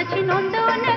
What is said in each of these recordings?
ಕಾಚಿ ನೊಂದೋನ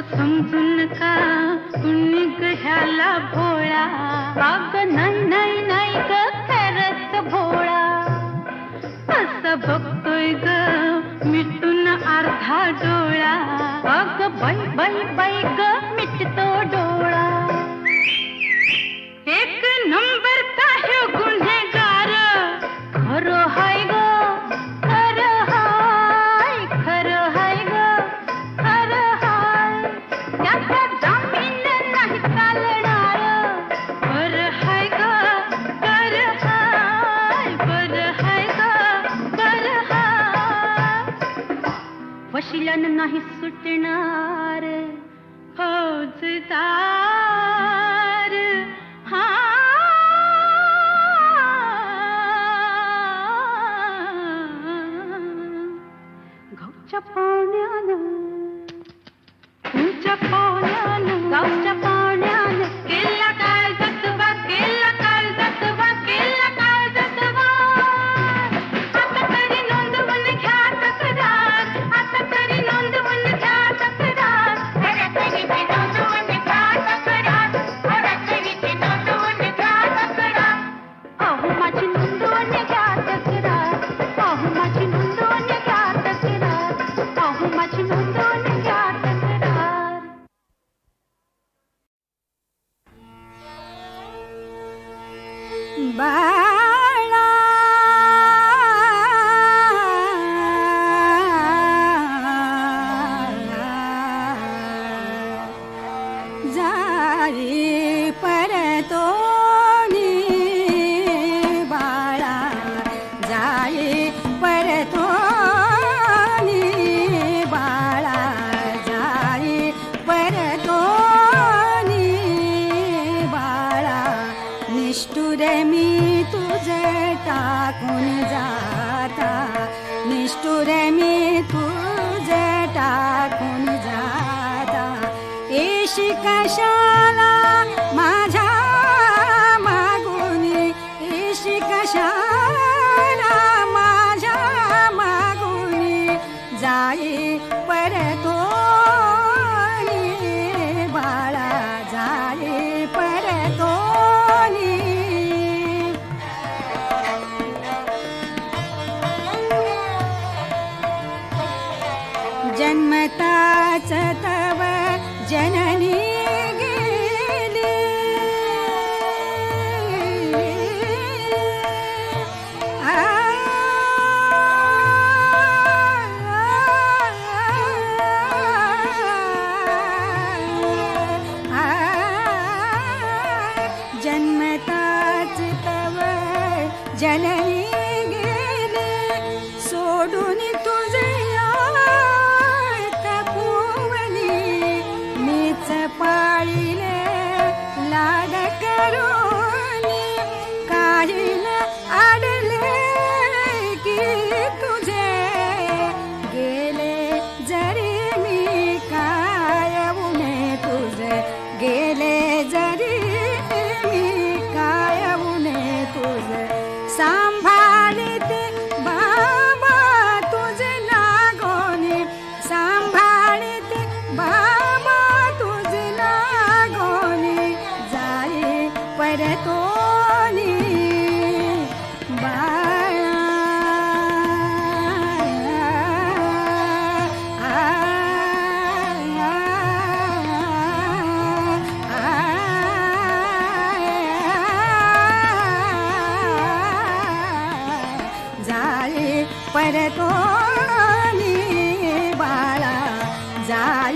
समजून का? कुणी ह्याला भोळा. बाग नाही नाही नाही ग खरंच भोळा. असं बघतोय ग मिटून अर्धा डोळा. अग बाई बाई बाई ग मिटतो वशिलन नाही सुटणार. फौजदार मी तुझे टाकून जाता निष्ठुर मी तुझे टाकून जाता एशी कशाला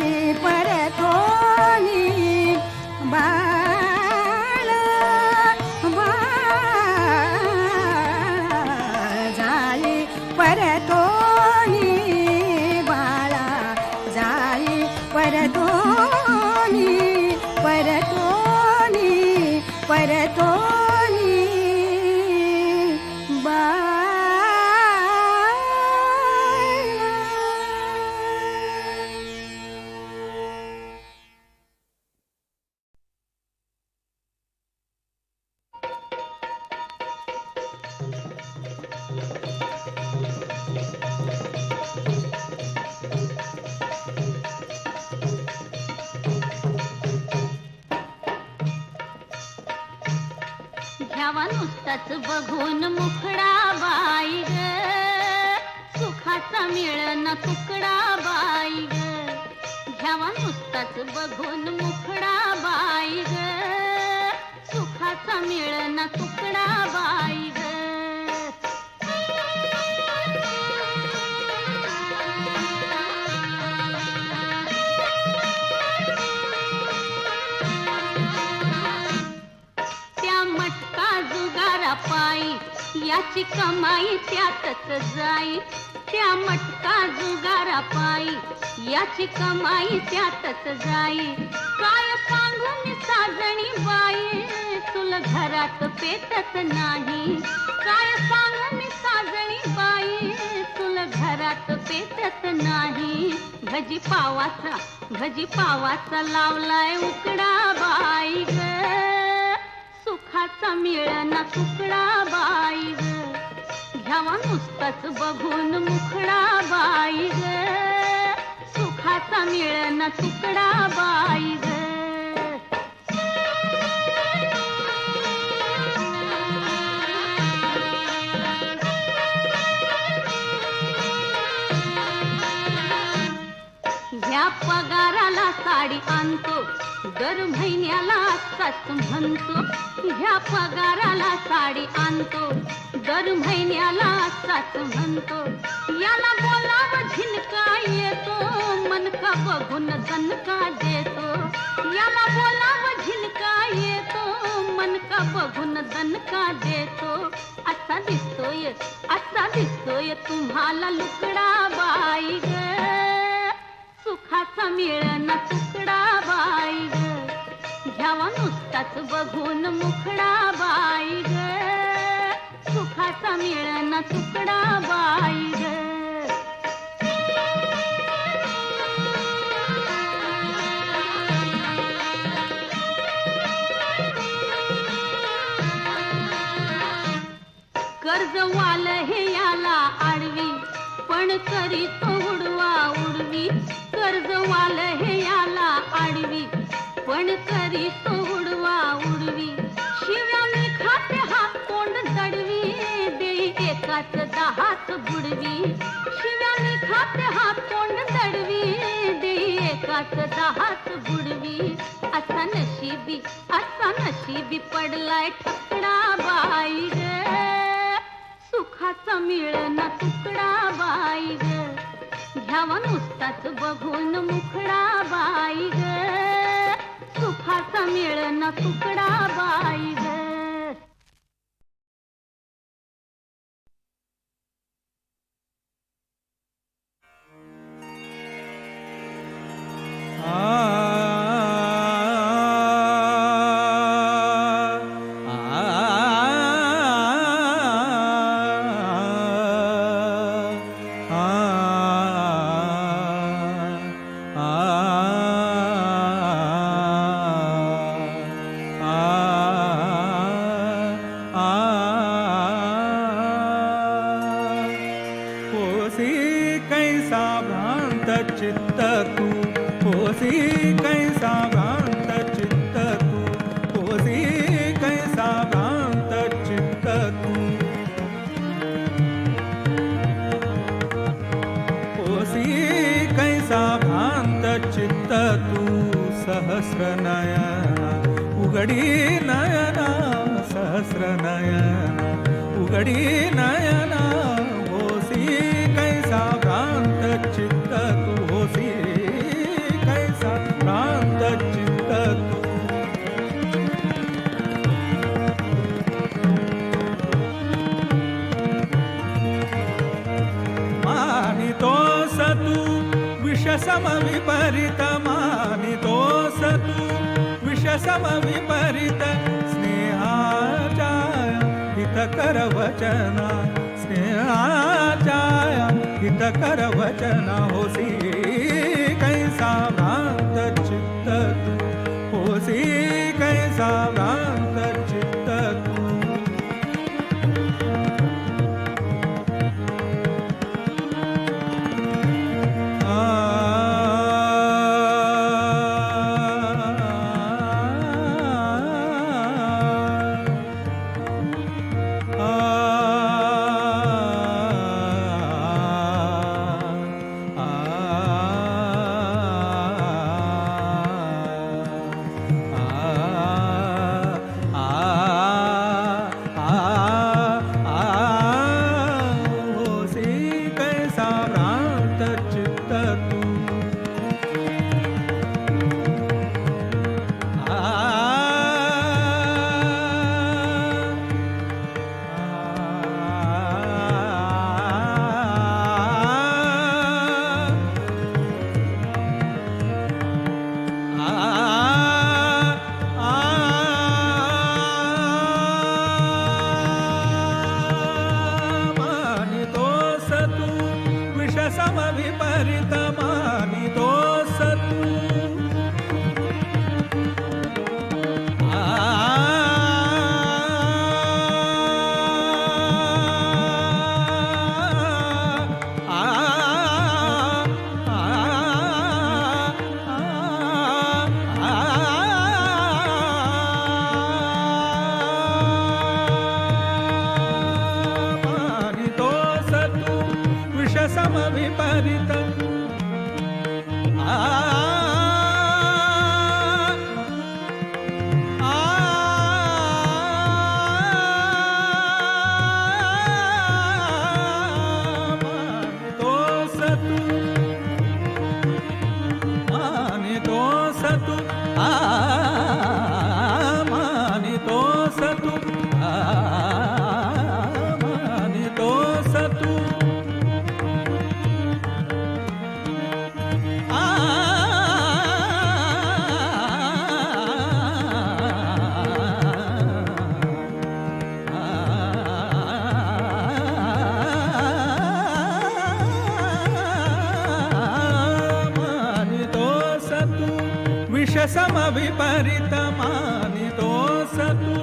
जाई घ्यावा नुसताच बघून मुखडा बाई ग. सुखाचा मिळन तुकडा बाई ग. घ्यावा नुसताच बघून मुखडा बाई ग. सुखाचा मिळन तुकडा बाई ग. याची कमाई त्यातच जाई. त्या मटका जुगारा पायी याची कमाई त्यातच जाई. काय सांगू मी साजणी बाई? तुला घरात पेटत नाही. काय सांगू मी साजणी बाई? तुला घरात पेटत नाही. भजी पावाचा भजी पावाचा लावलाय उकडा बाई ग. सुखाचा मिळना तुकडा बाई घ्यावा नुसताच बघून मुखडा बाई ग. सुखाचा मिळना तुकडा बाई गाडी साडी आणतो. दर महिन्याला असाच म्हणतो. ह्या पगाराला साडी आणतो. दर महिन्याला असाच म्हणतो. याला बोलावं झिनका येतो. मनका बघून दणका देतो. याला बोलावं झिनका येतो. मनका बघून दणका देतो. असा दिसतोय असा दिसतोय तुम्हाला लुकडा बाई ग. सुखाचा मिळना तुकडा बाई ग. घ्यावा नुसताच बघून मुखडा बाई ग. सुखाचा मिळना तुकडा बाई ग. कर्ज वाल हे याला आडवी पण करी तो उडवा उडवी. कर्ज वाल हे याला आडवी पण करी तो उडवा उडवी. शिव्या मी खाते हात कोंड दडवी देई एकाच दहात बुडवी. शिव्या मी खाते हात कोंड दडवी देई एकाच दहात बुडवी. असा नशिबी असा नशिबी पडलाय ठकडा बाई ग. सुखाचा मिळना तुकडा बाई ग. घ्यावा नुसताच बघून मुखडा बाई ग. सुखाचा मिळना तुकडा बाई ग. वचना स्नेहाच्या हितकर वचना होसी. समविपरितमानि दोषतु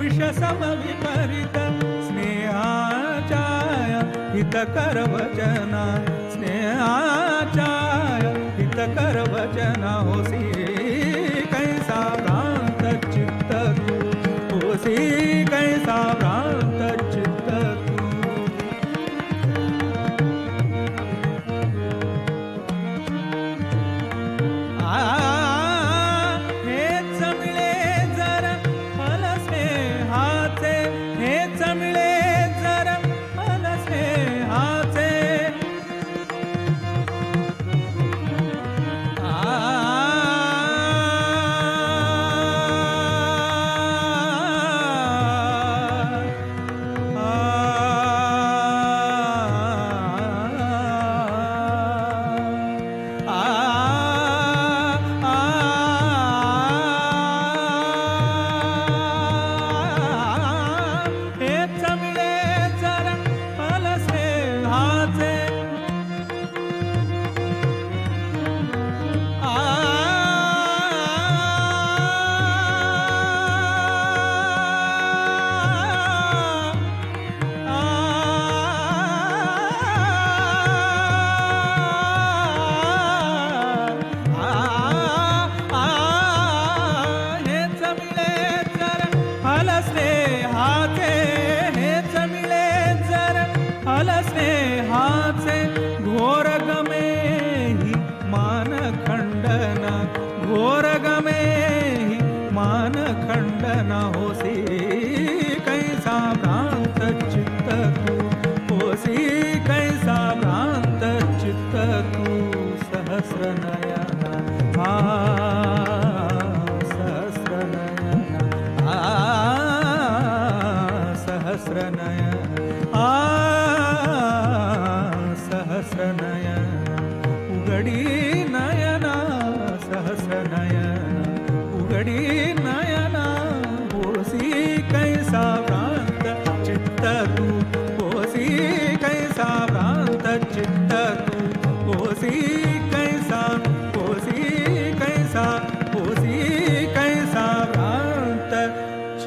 विषसमविपरित स्नेहाचाय हितकरवचना। स्नेहाचाय हितकरवचना। होसि कैसा कान्तचित्तगु होसि कैसा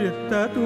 चित्त